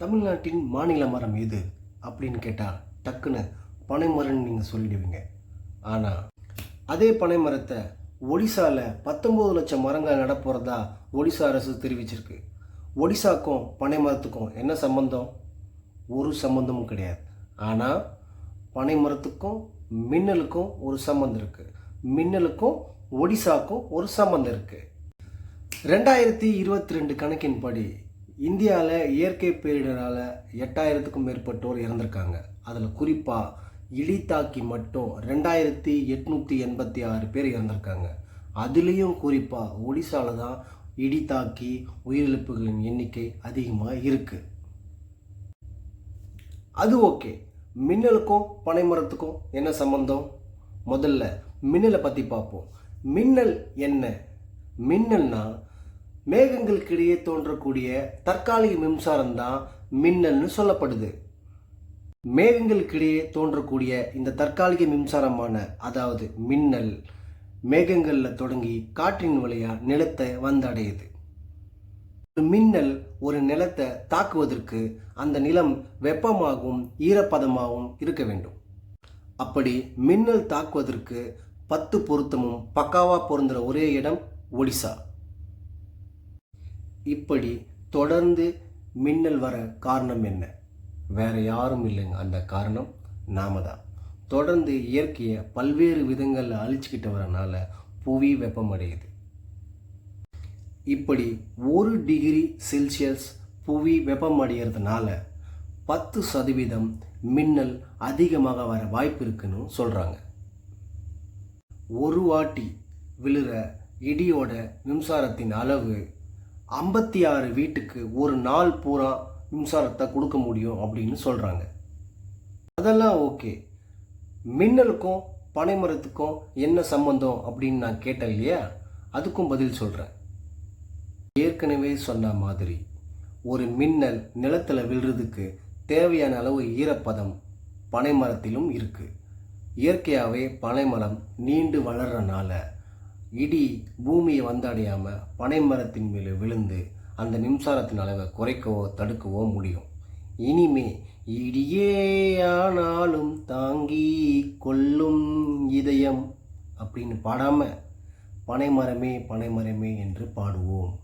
தமிழ்நாட்டின் மாநில மரம் எது? அப்படின்னு கேட்டால் டக்குன்னு பனைமரம்னு நீங்கள் சொல்லிடுவீங்க. ஆனால் அதே பனைமரத்தை ஒடிசாவில் பத்தொம்போது லட்சம் மரங்கள் நடப்போகிறதா ஒடிசா அரசு தெரிவிச்சிருக்கு. ஒடிசாக்கும் பனைமரத்துக்கும் என்ன சம்பந்தம்? ஒரு சம்பந்தமும் கிடையாது. ஆனால் பனைமரத்துக்கும் மின்னலுக்கும் ஒரு சம்பந்தம் இருக்குது மின்னலுக்கும் ஒடிசாக்கும் ஒரு சம்பந்தம் இருக்குது ரெண்டாயிரத்தி இருபத்தி ரெண்டு கணக்கின்படி இந்தியாவில் இயற்கை பேரிடரால் எட்டாயிரத்துக்கும் மேற்பட்டோர் இறந்திருக்காங்க. அதில் குறிப்பாக இடி தாக்கி மட்டும் ரெண்டாயிரத்தி எட்நூற்றி எண்பத்தி ஆறு பேர் இறந்திருக்காங்க. அதுலேயும் குறிப்பாக ஒடிசாவில் தான் இடி தாக்கி உயிரிழப்புகளின் எண்ணிக்கை அதிகமாக இருக்குது அது ஓகே. மின்னலுக்கும் பனைமரத்துக்கும் என்ன சம்பந்தம்? முதல்ல மின்னலை பற்றி பார்ப்போம். மின்னல் என்ன? மின்னல்னால் மேகங்களுக்கு மேகங்களுக்கிடையே தோன்றக்கூடிய தற்காலிக மின்சாரம் தான் மின்னல்னு சொல்லப்படுது. மேகங்களுக்கிடையே தோன்றக்கூடிய இந்த தற்காலிக மின்சாரமான அதாவது மின்னல் மேகங்களில் தொடங்கி காற்றின் வழியாக நிலத்தை வந்தடையுது. ஒரு மின்னல் ஒரு நிலத்தை தாக்குவதற்கு அந்த நிலம் வெப்பமாகவும் ஈரப்பதமாகவும் இருக்க வேண்டும். அப்படி மின்னல் தாக்குவதற்கு பத்து பொருத்தமும் பக்காவாக பொருந்துகிற ஒரே இடம் ஒடிசா. இப்படி தொடர்ந்து மின்னல் வர காரணம் என்ன? வேற யாரும் இல்லைங்க. அந்த காரணம் நாம தான் தொடர்ந்து இயற்கையை பல்வேறு விதங்களில் அழிச்சுக்கிட்டு வரனால புவி வெப்பமடையுது. இப்படி ஒரு டிகிரி செல்சியஸ் புவி வெப்பமடைகிறதுனால பத்து சதவீதம் மின்னல் அதிகமாக வர வாய்ப்பு இருக்குன்னு சொல்கிறாங்க ஒரு வாட்டி விழுற இடியோட மின்சாரத்தின் அளவு ஐம்பத்தி ஆறு வீட்டுக்கு ஒரு நாள் பூரா மின்சாரத்தை கொடுக்க முடியும் அப்படின்னு சொல்கிறாங்க அதெல்லாம் ஓகே. மின்னலுக்கும் பனைமரத்துக்கும் என்ன சம்பந்தம் அப்படின்னு நான் கேட்டேன் இல்லையா? அதுக்கும் பதில் சொல்கிறேன் ஏற்கனவே சொன்ன மாதிரி ஒரு மின்னல் நிலத்தில் விழுறதுக்கு தேவையான அளவு ஈரப்பதம் பனைமரத்திலும் இருக்குது இயற்கையாகவே பனைமரம் நீண்டு வளர்றனால இடி பூமியை வந்தடையாமல் பனை மரத்தின் மேலே விழுந்து அந்த மின்சாரத்தின் அளவை குறைக்கவோ தடுக்கவோ முடியும். இனிமே இடியே ஆனாலும் தாங்கி கொள்ளும் இதயம் அப்படின்னு பாடாமல் பனைமரமே பனைமரமே என்று பாடுவோம்.